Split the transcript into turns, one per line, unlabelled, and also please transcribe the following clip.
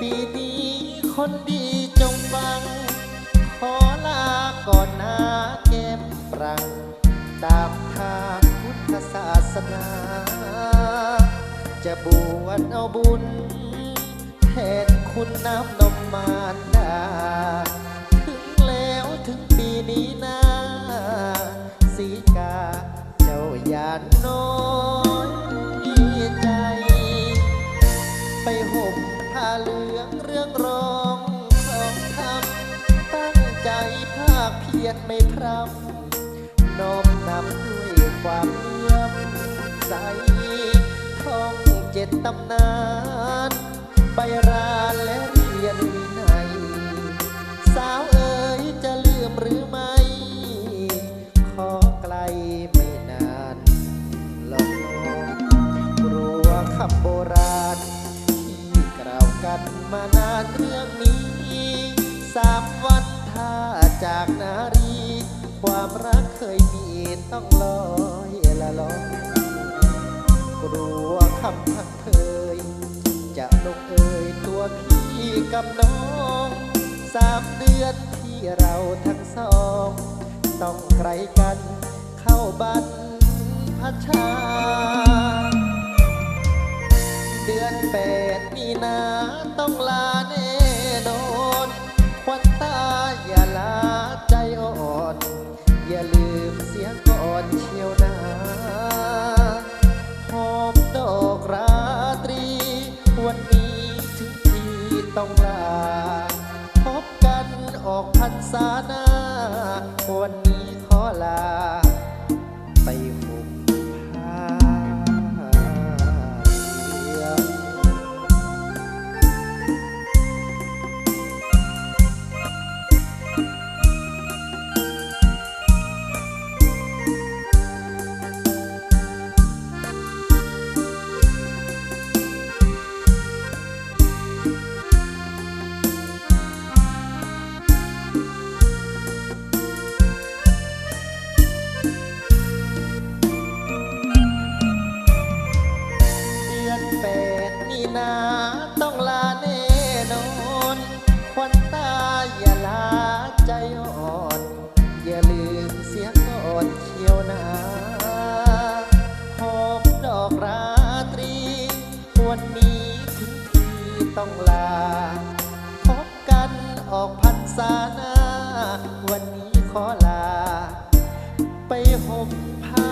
ปีนี้คนดีจงฟัง ขอลาก่อนนะเก็บปรัง ตามทางพุทธศาสนา จะบวชเอาบุญแทนคุณน้ำนมมารดา ถึงแล้วถึงปีนี้นะสีกาเจ้าอย่าน้อ เรื่องร้องของทำตั้งใจภาคเพียรไม่พร่ำน้อมนำด้วยความเลื่อมใสท่องเจ็ดตำนาน มานานเรื่องนี้สามวันถ้าจากนารี ความรักเคยมีต้องลอยละลอยกลัวคำพักเพยจะลงเอยตัวพี่กับน้องสามเดือนที่เราทั้งสอง ต้องไกลกันเข้าบ้านพัชา เดือนแปดมีนาต้องลาแน่นอนควันตาอย่าลาใจอ่อน อย่าลืมเสียก่อนเชียวนาหอมดอกราตรี วันนี้ถึงที่ต้องลา พบกันออกพรรษาหน้า วันนี้ขอลา ไป พบกันออกพรรษาหน้า วันนี้ขอลา ไปห่มผ้า